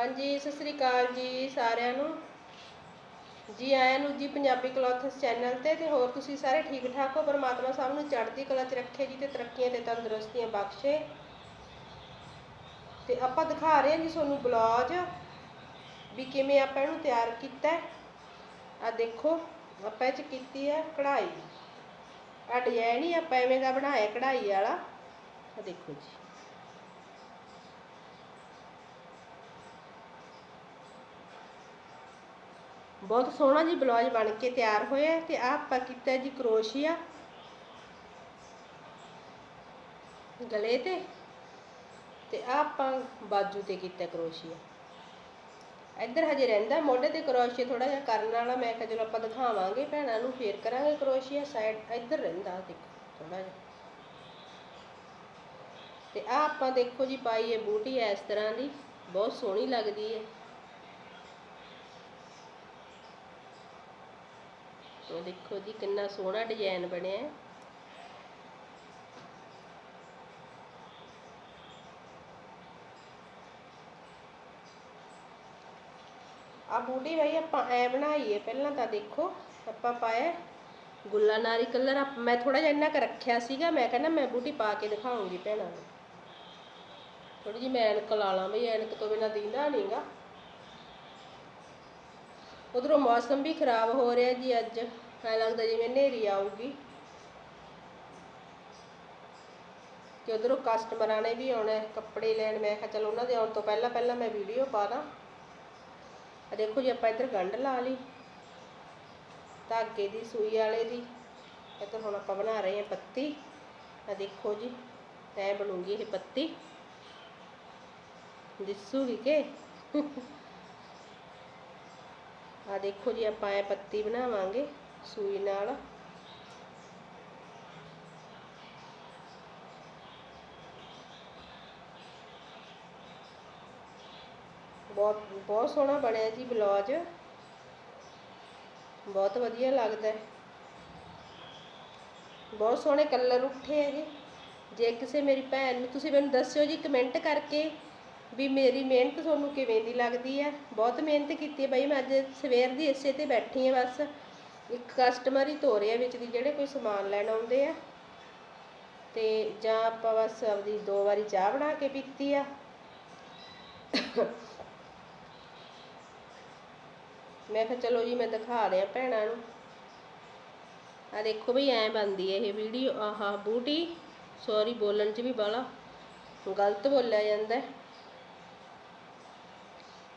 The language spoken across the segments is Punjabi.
ਹਾਂਜੀ, ਸਤਿ ਸ੍ਰੀ ਅਕਾਲ ਜੀ ਸਾਰਿਆਂ ਨੂੰ। ਜੀ ਆਇਆਂ ਨੂੰ ਜੀ ਪੰਜਾਬੀ ਕਲੌਥਸ ਚੈਨਲ ਤੇ ਤੇ ਹੋਰ ਤੁਸੀਂ ਸਾਰੇ ਠੀਕ ਠਾਕ ਹੋ? ਪਰਮਾਤਮਾ ਸਭ ਨੂੰ ਚੜ੍ਹਦੀ ਕਲਾ 'ਚ ਰੱਖੇ ਜੀ ਤੇ ਤਰੱਕੀਆਂ ਤੇ ਤੰਦਰੁਸਤੀਆਂ ਬਖਸ਼ੇ। ਤੇ ਆਪਾਂ ਦਿਖਾ ਰਹੇ ਹਾਂ ਜੀ ਤੁਹਾਨੂੰ ਬਲੌਜ ਵੀ ਕਿਵੇਂ ਆਪਾਂ ਇਹਨੂੰ ਤਿਆਰ ਕੀਤਾ। ਆ ਦੇਖੋ, ਆਪਾਂ ਇਹ 'ਚ ਕੀਤੀ ਹੈ ਕਢਾਈ ਆ ਡਿਜ਼ਾਈਨ ਹੀ ਆਪਾਂ ਐਵੇਂ ਦਾ ਬਣਾਇਆ ਕਢਾਈ ਵਾਲਾ। ਆ ਦੇਖੋ ਜੀ। ਬਹੁਤ ਸੋਹਣਾ ਜੀ ਬਲਾਉਜ ਬਣ ਕੇ ਤਿਆਰ ਹੋਇਆ ਤੇ ਆਹ ਆਪਾਂ ਕੀਤਾ ਜੀ ਕਰੋਸ਼ੀਆ। ਗਲੇ ਤੇ। ਤੇ ਆਹ ਆਪਾਂ ਬਾਜੂ ਤੇ ਕੀਤਾ ਕਰੋਸ਼ੀਆ। ਇੱਧਰ ਹਜੇ ਰਹਿੰਦਾ ਮੋਢੇ ਤੇ ਕਰੋਸ਼ੀਆ ਥੋੜਾ ਜਿਹਾ ਕਰਨ ਵਾਲਾ, ਮੈਂ ਕਿਹਾ ਚਲੋ ਆਪਾਂ ਦਿਖਾਵਾਂਗੇ, ਭੈਣਾਂ ਨੂੰ ਫੇਰ ਕਰਾਂਗੇ ਕਰੋਸ਼ੀਆ, ਸਾਈਡ ਇੱਧਰ ਰਹਿੰਦਾ ਦੇਖੋ ਥੋੜਾ ਜਿਹਾ। ਤੇ ਆਹ ਆਪਾਂ ਦੇਖੋ ਜੀ ਪਾਈ ਹੈ ਬੂਟੀ ਇਸ ਤਰ੍ਹਾਂ ਦੀ, ਬਹੁਤ ਸੋਹਣੀ ਲੱਗਦੀ ਹੈ। ਇਹ ਦੇਖੋ ਜੀ, ਕਿੰਨਾ ਸੋਹਣਾ ਡਿਜ਼ਾਈਨ ਬਣਿਆ ਹੈ। ਆ ਬੂਟੀ ਭਾਈ ਆਪਾਂ ਐ ਬਣਾਈਏ, ਪਹਿਲਾਂ ਤਾਂ ਦੇਖੋ, ਆਪਾਂ ਪਾਇਆ ਗੁੱਲਾ ਨਾਰੀ ਕਲਰ ਮੈਂ ਥੋੜਾ ਜਿਹਾ ਇੰਨਾ ਕੁ ਰੱਖਿਆ ਸੀਗਾ, ਮੈਂ ਕਹਿੰਦਾ ਮੈਂ ਬੂਟੀ ਪਾ ਕੇ ਦਿਖਾਉਂਗੀ ਭੈਣਾਂ ਨੂੰ। ਥੋੜੀ ਜਿਹੀ ਮੈਂ ਐਨਕ ਲਾ ਲਾਂ ਬਈ, ਐਨਕ ਤੋਂ ਬਿਨਾ ਦੀਂਦਾ ਨਹੀਂਗਾ ਉਧਰੋਂ ਮੌਸਮ ਵੀ ਖਰਾਬ ਹੋ ਰਿਹਾ ਜੀ ਅੱਜ। ਐ ਲੱਗਦਾ ਜਿਵੇਂ ਹਨੇਰੀ ਆਊਗੀ। ਕਿ ਉਧਰੋਂ ਕਸਟਮਰਾਂ ਨੇ ਵੀ ਆਉਣਾ ਕੱਪੜੇ ਲੈਣ। ਮੈਂ ਕਿਹਾ ਚਲ ਉਹਨਾਂ ਦੇ ਆਉਣ ਤੋਂ ਪਹਿਲਾਂ ਪਹਿਲਾਂ ਮੈਂ ਵੀਡੀਓ ਪਾ ਦਾਂ। ਆ ਦੇਖੋ ਜੀ, ਆਪਾਂ ਇੱਧਰ ਗੰਢ ਲਾ ਲਈ। ਧਾਗੇ ਦੀ, ਸੂਈ ਵਾਲੇ ਦੀ। ਇੱਧਰ ਹੁਣ ਆਪਾਂ ਬਣਾ ਰਹੇ ਹਾਂ ਪੱਤੀ। ਆ ਦੇਖੋ ਜੀ, ਐ ਬਣੂਗੀ ਇਹ ਪੱਤੀ। ਦਿਸੂਗੀ ਕਿ? ਆ ਦੇਖੋ ਜੀ, ਆਪਾਂ ਇਹ ਪੱਤੀ ਬਣਾਵਾਂਗੇ ਸੂਈ ਨਾਲ। ਬਹੁਤ ਬਹੁਤ ਸੋਹਣਾ ਬਣਿਆ ਜੀ ਬਲੌਜ। ਬਹੁਤ ਵਧੀਆ ਲੱਗਦਾ ਹੈ। ਬਹੁਤ ਸੋਹਣੇ ਕਲਰ ਉੱਠੇ ਹੈਗੇ ਜੇ। ਕਿਸੇ ਮੇਰੀ ਭੈਣ ਨੂੰ ਤੁਸੀਂ ਮੈਨੂੰ ਦੱਸਿਓ ਜੀ ਕਮੈਂਟ ਕਰਕੇ ਵੀ ਮੇਰੀ ਮਿਹਨਤ ਤੁਹਾਨੂੰ ਕਿਵੇਂ ਦੀ ਲੱਗਦੀ ਹੈ? ਬਹੁਤ ਮਿਹਨਤ ਕੀਤੀ ਹੈ ਬਾਈ, ਮੈਂ ਅੱਜ ਸਵੇਰ ਦੀ ਇਸੇ ਤੇ ਬੈਠੀ ਹਾਂ ਬਸ। ਇੱਕ ਕਸਟਮਰ ਹੀ ਤੋਰੇ ਆ ਵਿੱਚ ਦੀ, ਜਿਹੜੇ ਕੋਈ ਸਮਾਨ ਲੈਣ ਆਉਂਦੇ ਆ। ਤੇ ਜਾਂ ਆਪਾਂ ਬਸ ਆਪਦੀ ਦੋ ਵਾਰੀ ਚਾਹ ਬਣਾ ਕੇ ਪੀਤੀ ਆ। ਮੈਂ ਕਿਹਾ ਚਲੋ ਜੀ, ਮੈਂ ਦਿਖਾ ਰਿਹਾ ਭੈਣਾਂ ਨੂੰ। ਆ ਦੇਖੋ ਵੀ ਐ ਬਣਦੀ ਹੈ ਇਹ ਵੀਡੀਓ ਆਹਾ ਬੂਟੀ। ਸੌਰੀ ਬੋਲਣ 'ਚ ਵੀ ਬਾਲਾ ਗਲਤ ਬੋਲਿਆ ਜਾਂਦਾ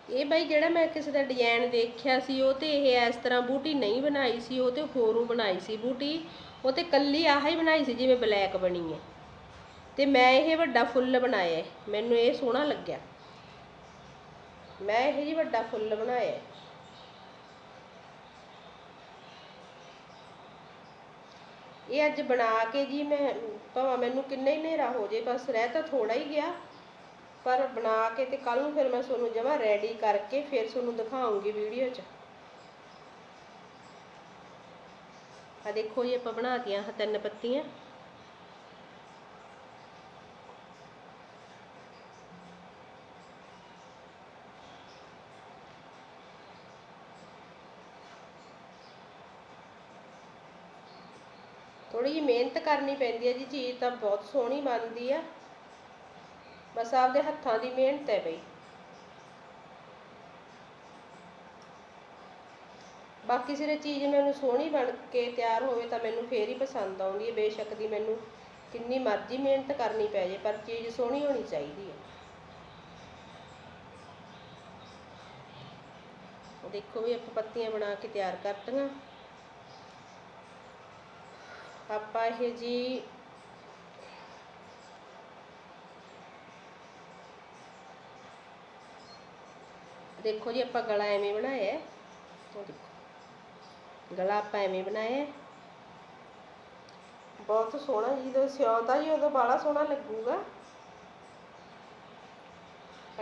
ਇਹ ਬਾਈ ਜਿਹੜਾ ਮੈਂ ਕਿਸੇ ਦਾ ਡਿਜ਼ਾਈਨ ਦੇਖਿਆ ਸੀ, ਉਹ ਤੇ ਇਹ ਇਸ ਤਰ੍ਹਾਂ ਬੂਟੀ ਨਹੀਂ ਬਣਾਈ ਸੀ, ਉਹ ਤੇ ਹੋਰੂ ਬਣਾਈ ਸੀ ਬੂਟੀ। ਉਹ ਤੇ ਕੱਲੀ ਆਹ ਹੀ ਬਣਾਈ ਸੀ ਜਿਵੇਂ ਬਲੈਕ ਬਣੀ ਹੈ। ਤੇ ਮੈਂ ਇਹ ਵੱਡਾ ਫੁੱਲ ਬਣਾਇਆ ਮੈਨੂੰ ਇਹ ਸੋਹਣਾ ਲੱਗਿਆ। ਮੈਂ ਇਹ ਜੀ ਵੱਡਾ ਫੁੱਲ ਬਣਾਇਆ ਇਹ ਅੱਜ ਬਣਾ ਕੇ ਜੀ ਮੈਂ, ਭਾਵੇਂ ਮੈਨੂੰ ਕਿੰਨਾ ਹੀ ਹਨੇਰਾ ਹੋ ਜੇ, ਬਸ ਰਹਿ ਤਾਂ ਥੋੜਾ ਹੀ ਗਿਆ। ਪਰ ਬਣਾ ਕੇ ਤੇ ਕੱਲ ਨੂੰ ਫਿਰ ਮੈਂ ਤੁਹਾਨੂੰ ਜਮਾ ਰੈਡੀ ਕਰਕੇ ਫਿਰ ਤੁਹਾਨੂੰ ਦਿਖਾਉਂਗੀ ਵੀਡੀਓ 'ਚ। ਆ ਦੇਖੋ ਜੀ, ਆਪਾਂ ਬਣਾਤੀਆਂ ਆਹ ਤਿੰਨ ਪੱਤੀਆਂ। ਥੋੜੀ ਜਿਹੀ ਮਿਹਨਤ ਕਰਨੀ ਪੈਂਦੀ ਹੈ ਜੀ, ਚੀਜ਼ ਤਾਂ ਬਹੁਤ ਸੋਹਣੀ ਬਣਦੀ ਆ। ਬਸ ਆਪਦੇ ਹੱਥਾਂ ਦੀ ਮਿਹਨਤ ਹੈ ਬਈ। ਬਾਕੀ ਸਿਰੇ ਚੀਜ਼ ਮੈਨੂੰ ਸੋਹਣੀ ਬਣ ਕੇ ਤਿਆਰ ਹੋਵੇ ਤਾਂ ਮੈਨੂੰ ਫੇਰ ਹੀ ਪਸੰਦ ਆਉਂਦੀ ਹੈ। ਬੇਸ਼ੱਕ ਦੀ ਮੈਨੂੰ ਕਿੰਨੀ ਮਰਜ਼ੀ ਮਿਹਨਤ ਕਰਨੀ ਪੈ ਜੇ, ਪਰ ਚੀਜ਼ ਸੋਹਣੀ ਹੋਣੀ ਚਾਹੀਦੀ ਹੈ। ਦੇਖੋ ਵੀ ਆਪਾਂ ਪੱਤੀਆਂ ਬਣਾ ਕੇ ਤਿਆਰ ਕਰਤੀਆਂ। ਆਪਾਂ ਇਹ ਜੀ ਦੇਖੋ ਜੀ, ਆਪਾਂ ਗਲਾ ਐਵੇਂ ਬਣਾਇਆ ਹੈ। ਉਹ ਦੇਖੋ। ਗਲਾ ਆਪਾਂ ਐਵੇਂ ਬਣਾਇਆ ਬਹੁਤ ਸੋਹਣਾ ਜੀ, ਜਦੋਂ ਸਿਉਂਤਾ ਜੀ ਉਦੋਂ ਬਾਲਾ ਸੋਹਣਾ ਲੱਗੂਗਾ।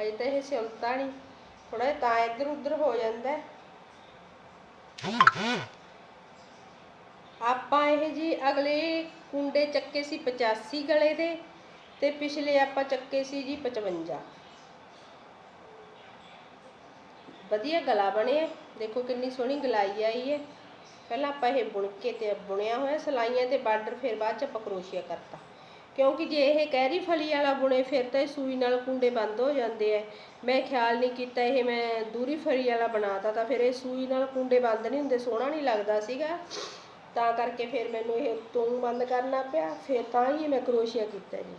ਅਜੇ ਤਾਂ ਇਹ ਸਿਉਂਤਾ ਨਹੀਂ ਥੋੜਾ ਜਿਹਾ ਤਾਂ ਇੱਧਰ ਉੱਧਰ ਹੋ ਜਾਂਦਾ ਆਪਾਂ ਇਹ ਜੀ ਅਗਲੇ ਕੁੰਡੇ ਚੱਕੇ ਸੀ 85 ਗਲੇ ਦੇ, ਤੇ ਪਿਛਲੇ ਆਪਾਂ ਚੱਕੇ ਸੀ ਜੀ 55 ਵਧੀਆ ਗਲਾ ਬਣਿਆ ਦੇਖੋ ਕਿੰਨੀ ਸੋਹਣੀ ਗਲਾਈ ਆਈ ਹੈ ਪਹਿਲਾਂ ਆਪਾਂ ਇਹ ਬੁਣ ਕੇ ਤੇ ਬੁਣਿਆ ਹੋਇਆ, ਸਲਾਈਆਂ ਤੇ ਬਾਰਡਰ ਫਿਰ ਬਾਅਦ ਚ ਆਪਾਂ ਕਰੋਸ਼ੀਆ ਕਰਤਾ। ਕਿਉਂਕਿ ਜੇ ਇਹ ਕਹਿਰੀ ਫਲੀ ਵਾਲਾ ਬੁਣੇ, ਫਿਰ ਤਾਂ ਇਹ ਸੂਈ ਨਾਲ ਕੁੰਡੇ ਬੰਦ ਹੋ ਜਾਂਦੇ ਐ ਮੈਂ ਖਿਆਲ ਨਹੀਂ ਕੀਤਾ ਇਹ ਮੈਂ ਦੂਰੀ ਫਲੀ ਵਾਲਾ ਬਣਾਤਾ ਤਾਂ ਫਿਰ ਇਹ ਸੂਈ ਨਾਲ ਕੁੰਡੇ ਬੰਦ ਨਹੀਂ ਹੁੰਦੇ, ਸੋਹਣਾ ਨਹੀਂ ਲੱਗਦਾ ਸੀਗਾ। ਤਾਂ ਕਰਕੇ ਫਿਰ ਮੈਨੂੰ ਇਹ ਉੱਤੋਂ ਬੰਦ ਕਰਨਾ ਪਿਆ, ਫਿਰ ਤਾਂ ਹੀ ਮੈਂ ਕਰੋਸ਼ੀਆ ਕੀਤਾ ਜੀ।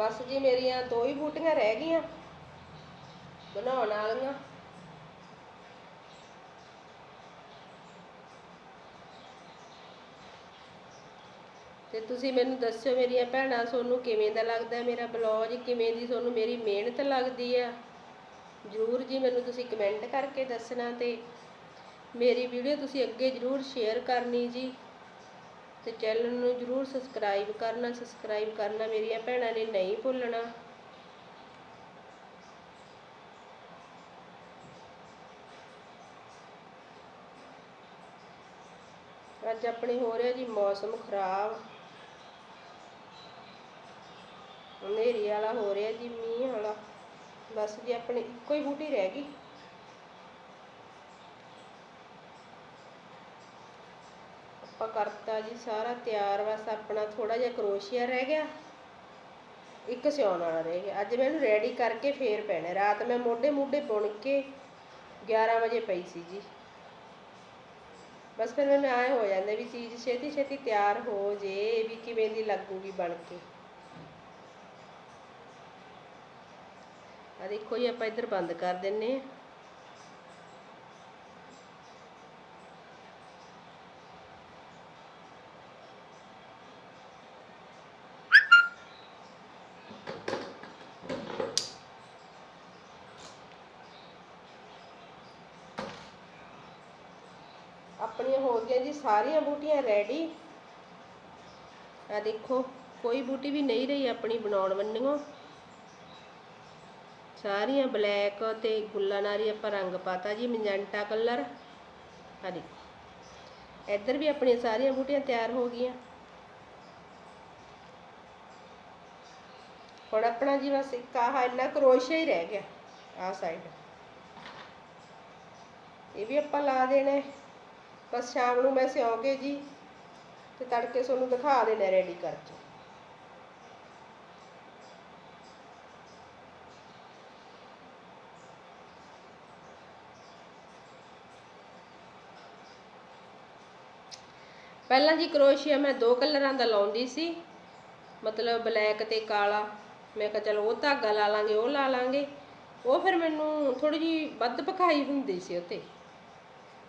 ਬਸ ਜੀ ਮੇਰੀਆਂ ਦੋ ਹੀ ਬੂਟੀਆਂ ਰਹਿ ਗਈਆਂ। ਬਣਾਉਣ ਵਾਲੀਆਂ। ਤੇ ਤੁਸੀਂ ਮੈਨੂੰ ਦੱਸਿਓ ਮੇਰੀਆਂ ਭੈਣਾਂ ਤੁਹਾਨੂੰ ਕਿਵੇਂ ਦਾ ਲੱਗਦਾ ਮੇਰਾ ਬਲੌਗ? ਕਿਵੇਂ ਦੀ ਤੁਹਾਨੂੰ ਮੇਰੀ ਮਿਹਨਤ ਲੱਗਦੀ ਆ? ਜ਼ਰੂਰ ਜੀ ਮੈਨੂੰ ਤੁਸੀਂ ਕਮੈਂਟ ਕਰਕੇ ਦੱਸਣਾ ਤੇ ਮੇਰੀ ਵੀਡੀਓ ਤੁਸੀਂ ਅੱਗੇ ਜ਼ਰੂਰ ਸ਼ੇਅਰ ਕਰਨੀ ਜੀ। ਤੇ ਚੈਨਲ ਨੂੰ ਜਰੂਰ ਸਬਸਕ੍ਰਾਈਬ ਕਰਨਾ ਸਬਸਕ੍ਰਾਈਬ ਕਰਨਾ, ਮੇਰੀਆਂ ਭੈਣਾਂ ਨੇ ਨਹੀਂ ਭੁੱਲਣਾ। ਅੱਜ ਆਪਣੇ ਹੋ ਰਿਹਾ ਜੀ ਮੌਸਮ ਖਰਾਬ। ਹਨੇਰੀ ਵਾਲਾ ਹੋ ਰਿਹਾ ਜੀ, ਮੀਂਹ ਵਾਲਾ। ਬਸ ਜੀ ਆਪਣੀ ਇੱਕੋ ਹੀ ਬੂਟੀ ਰਹਿ ਗਈ। ਆਪਾਂ ਕਰਤਾ ਜੀ ਸਾਰਾ ਤਿਆਰ, ਬਸ ਆਪਣਾ ਥੋੜਾ ਜਿਹਾ ਕਰੋਸ਼ੀਆ ਰਹਿ ਗਿਆ। ਇੱਕ ਸਿਉਣ ਵਾਲਾ ਰਹਿ ਗਿਆ। ਅੱਜ ਮੈਂ ਇਹਨੂੰ ਰੈਡੀ ਕਰਕੇ ਫੇਰ ਪੈਣਾ। ਰਾਤ ਮੈਂ ਮੋਢੇ ਮੋਢੇ ਬੁਣ ਕੇ 11 ਵਜੇ ਪਈ ਸੀ ਜੀ। ਬਸ ਫਿਰ ਮੈਨੂੰ ਆਏ ਹੋ ਜਾਂਦਾ ਵੀ ਚੀਜ਼ ਛੇਤੀ ਛੇਤੀ ਤਿਆਰ ਹੋ ਜੇ, ਵੀ ਕਿਵੇਂ ਦੀ ਲੱਗੂਗੀ ਬਣ ਕੇ। ਆ ਦੇਖੋ ਜੀ, ਆਪਾਂ ਇੱਧਰ ਬੰਦ ਕਰ ਦਿੰਨੇ ਆ। ਆਪਣੀਆਂ ਹੋ ਗਈਆਂ ਜੀ, ਸਾਰੀਆਂ ਬੂਟੀਆਂ ਰੈਡੀ ਆ ਦੇਖੋ, ਕੋਈ ਬੂਟੀ ਵੀ ਨਹੀਂ ਰਹੀ ਆਪਣੀ ਬਣਾਉਣ ਵੰਨੀਓ। ਸਾਰੀਆਂ ਬਲੈਕ ਤੇ ਗੁੱਲਾ ਨਾਰੀ ਆਪਾਂ ਰੰਗ ਪਾਤਾ ਜੀ ਮਜੈਂਟਾ ਕਲਰ ਆ ਦੇਖੋ, ਇੱਧਰ ਵੀ ਆਪਣੀਆਂ ਸਾਰੀਆਂ ਬੂਟੀਆਂ ਤਿਆਰ ਹੋ ਗਈਆਂ। ਹੁਣ ਆਪਣਾ ਜੀ ਬਸ ਇੱਕ ਆਹ ਇੰਨਾ ਕਰੋਸ਼ੀਆ ਹੀ ਰਹਿ ਗਿਆ, ਆਹ ਸਾਈਡ ਇਹ ਵੀ ਆਪਾਂ ਲਾ ਦੇਣੇ। ਬਸ ਸ਼ਾਮ ਨੂੰ ਮੈਂ ਸਿਉਂ ਜੀ ਤੇ ਤੜਕੇ ਤੁਹਾਨੂੰ ਦਿਖਾ ਦੇਣਾ ਰੈਡੀ ਕਰਕੇ। ਪਹਿਲਾਂ ਜੀ ਕਰੋਸ਼ੀਆ ਮੈਂ ਦੋ ਕਲਰਾਂ ਦਾ ਲਾਉਂਦੀ ਸੀ, ਮਤਲਬ ਬਲੈਕ ਤੇ ਕਾਲਾ। ਮੈਂ ਕਿਹਾ ਚਲੋ ਉਹ ਧਾਗਾ ਲਾ ਲਾਂਗੇ, ਉਹ ਲਾ ਲਾਂਗੇ। ਉਹ ਫਿਰ ਮੈਨੂੰ ਥੋੜੀ ਜੀ ਵੱਧ ਪਕਾਈ ਹੁੰਦੀ ਸੀ ਉਤੇ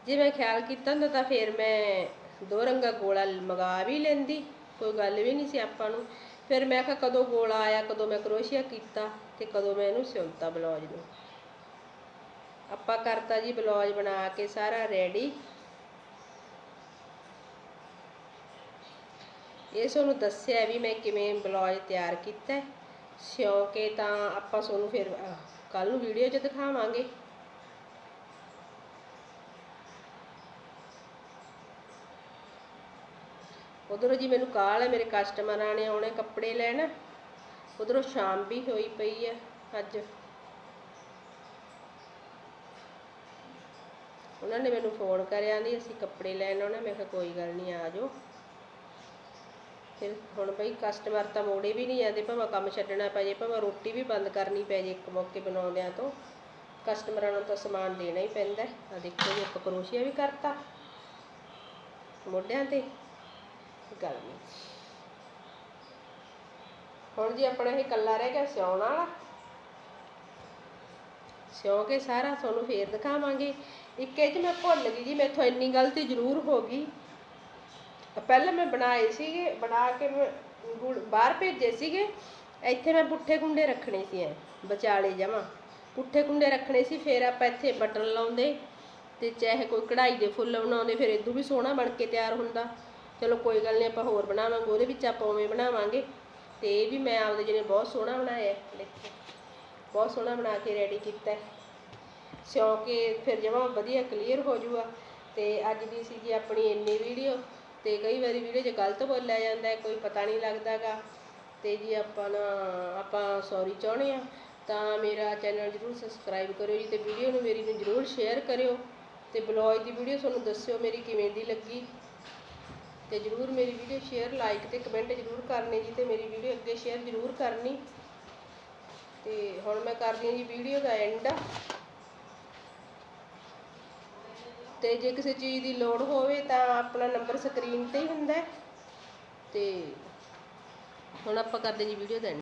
ਜੇ ਮੈਂ ਖਿਆਲ ਕੀਤਾ ਹੁੰਦਾ ਤਾਂ ਫਿਰ ਮੈਂ ਦੋ ਰੰਗਾ ਗੋਲਾ ਮੰਗਾ ਵੀ ਲੈਂਦੀ, ਕੋਈ ਗੱਲ ਵੀ ਨਹੀਂ ਸੀ ਆਪਾਂ ਨੂੰ। ਫਿਰ ਮੈਂ ਕਿਹਾ ਕਦੋਂ ਗੋਲਾ ਆਇਆ, ਕਦੋਂ ਮੈਂ ਕਰੋਸ਼ੀਆ ਕੀਤਾ ਤੇ ਕਦੋਂ ਮੈਂ ਇਹਨੂੰ ਸਿਉਂਤਾ ਬਲੌਜ ਨੂੰ। ਆਪਾਂ ਕਰਤਾ ਜੀ ਬਲੌਜ ਬਣਾ ਕੇ ਸਾਰਾ ਰੈਡੀ। ਇਹ ਤੁਹਾਨੂੰ ਦੱਸਿਆ ਵੀ ਮੈਂ ਕਿਵੇਂ ਬਲੌਜ ਤਿਆਰ ਕੀਤਾ। ਹੈ। ਸਿਉਂ ਕੇ ਤਾਂ ਆਪਾਂ ਤੁਹਾਨੂੰ ਫਿਰ ਕੱਲ ਨੂੰ ਵੀਡੀਓ 'ਚ ਦਿਖਾਵਾਂਗੇ। ਉਧਰੋਂ ਜੀ ਮੈਨੂੰ ਕਾਲ ਹੈ, ਮੇਰੇ ਕਸਟਮਰਾਂ ਨੇ ਆਉਣੇ ਕੱਪੜੇ ਲੈਣ। ਉਧਰੋਂ ਸ਼ਾਮ ਵੀ ਹੋਈ ਪਈ ਹੈ ਅੱਜ। ਉਹਨਾਂ ਨੇ ਮੈਨੂੰ ਫੋਨ ਕਰਿਆ ਨਹੀਂ ਅਸੀਂ ਕੱਪੜੇ ਲੈਣ ਆਉਣਾ, ਮੈਂ ਕਿਹਾ ਕੋਈ ਗੱਲ ਨਹੀਂ, ਆ ਜਾਓ। ਫਿਰ ਹੁਣ ਬਈ ਕਸਟਮਰ ਤਾਂ ਮੋੜੇ ਵੀ ਨਹੀਂ ਜਾਂਦੇ, ਭਾਵੇਂ ਕੰਮ ਛੱਡਣਾ ਪੈ ਜੇ, ਭਾਵੇਂ ਰੋਟੀ ਵੀ ਬੰਦ ਕਰਨੀ ਪੈ ਜੇ ਇੱਕ ਮੌਕੇ ਬਣਾਉਂਦਿਆਂ ਤੋਂ। ਕਸਟਮਰਾਂ ਨੂੰ ਤਾਂ ਸਮਾਨ ਦੇਣਾ ਹੀ ਪੈਂਦਾ ਆ ਦੇਖੋ ਜੀ ਆਪਾਂ ਕਰੋਸ਼ੀਆ ਵੀ ਕਰਤਾ ਮੋਢਿਆਂ ਤੇ। ਗੱਲ ਹੁਣ ਜੀ ਆਪਣਾ ਇਹ ਕੱਲਾ ਰਹਿ ਗਿਆ ਸਿਉਣ ਵਾਲਾ। ਸਿਉਂ ਕੇ ਸਾਰਾ ਤੁਹਾਨੂੰ ਫੇਰ ਦਿਖਾਵਾਂਗੇ। ਇੱਕ ਇਹ 'ਚ ਮੈਂ ਭੁੱਲ ਗਈ ਜੀ, ਮੈਥੋਂ ਇੰਨੀ ਗਲਤੀ ਜ਼ਰੂਰ ਹੋ ਗਈ। ਪਹਿਲਾਂ ਮੈਂ ਬਣਾਏ ਸੀਗੇ, ਬਣਾ ਕੇ ਮੈਂ ਬਾਹਰ ਭੇਜੇ ਸੀਗੇ। ਇੱਥੇ ਮੈਂ ਪੁੱਠੇ ਕੁੰਡੇ ਰੱਖਣੇ ਸੀ ਐ, ਵਿਚਾਲੇ ਜਮਾ। ਪੁੱਠੇ ਕੁੰਡੇ ਰੱਖਣੇ ਸੀ, ਫੇਰ ਆਪਾਂ ਇੱਥੇ ਬਟਨ ਲਾਉਂਦੇ ਤੇ ਚਾਹੇ ਕੋਈ ਕਢਾਈ ਦੇ ਫੁੱਲ ਬਣਾਉਂਦੇ, ਫਿਰ ਇਦੋਂ ਵੀ ਸੋਹਣਾ ਬਣ ਕੇ ਤਿਆਰ ਹੁੰਦਾ। ਚਲੋ ਕੋਈ ਗੱਲ ਨਹੀਂ ਆਪਾਂ ਹੋਰ ਬਣਾਵਾਂਗੇ, ਉਹਦੇ ਵਿੱਚ ਆਪਾਂ ਉਵੇਂ ਬਣਾਵਾਂਗੇ। ਤੇ ਇਹ ਵੀ ਮੈਂ ਆਪਦੇ ਜਿਹਨੇ ਬਹੁਤ ਸੋਹਣਾ ਬਣਾਇਆ, ਦੇਖੋ। ਬਹੁਤ ਸੋਹਣਾ ਬਣਾ ਕੇ ਰੈਡੀ ਕੀਤਾ। ਸਿਉਂ ਕੇ ਫਿਰ ਜਮਾਂ ਵਧੀਆ ਕਲੀਅਰ ਹੋ ਜਾਊਗਾ ਤੇ ਅੱਜ ਦੀ ਸੀ ਜੀ ਆਪਣੀ ਇੰਨੀ ਵੀਡੀਓ ਤੇ ਕਈ ਵਾਰੀ ਵੀਡੀਓ 'ਚ ਗਲਤ ਬੋਲਿਆ ਜਾਂਦਾ ਕੋਈ ਪਤਾ ਨਹੀਂ ਲੱਗਦਾਗਾ। ਤੇ ਜੀ ਆਪਾਂ ਨਾ, ਆਪਾਂ ਸੌਰੀ ਚਾਹੁੰਦੇ ਆ ਤਾਂ ਮੇਰਾ ਚੈਨਲ ਜਰੂਰ ਸਬਸਕ੍ਰਾਈਬ ਕਰਿਓ ਜੀ, ਤੇ ਵੀਡੀਓ ਨੂੰ ਮੇਰੀ ਨੂੰ ਜਰੂਰ ਸ਼ੇਅਰ ਕਰਿਓ। ਤੇ ਬਲੌਗ ਦੀ ਵੀਡੀਓ ਤੁਹਾਨੂੰ ਦੱਸਿਓ ਮੇਰੀ ਕਿਵੇਂ ਦੀ ਲੱਗੀ। ਤੇ ਜਰੂਰ ਮੇਰੀ ਵੀਡੀਓ ਸ਼ੇਅਰ ਲਾਈਕ ਤੇ ਕਮੈਂਟ ਜਰੂਰ ਕਰਨੇ ਜੀ ਤੇ ਮੇਰੀ ਵੀਡੀਓ ਅੱਗੇ ਸ਼ੇਅਰ ਜਰੂਰ ਕਰਨੀ। ਤੇ ਹੁਣ ਮੈਂ ਕਰਦੀ ਹਾਂ ਜੀ ਵੀਡੀਓ ਦਾ ਐਂਡ ਤੇ ਜੇ ਕਿਸੇ ਚੀਜ਼ ਦੀ ਲੋੜ ਹੋਵੇ ਤਾਂ ਆਪਣਾ ਨੰਬਰ ਸਕਰੀਨ ਤੇ ਹੀ ਹੁੰਦਾ ਹੈ। ਤੇ ਹੁਣ ਆਪਾਂ ਕਰਦੇ ਜੀ ਵੀਡੀਓ ਦਾ end।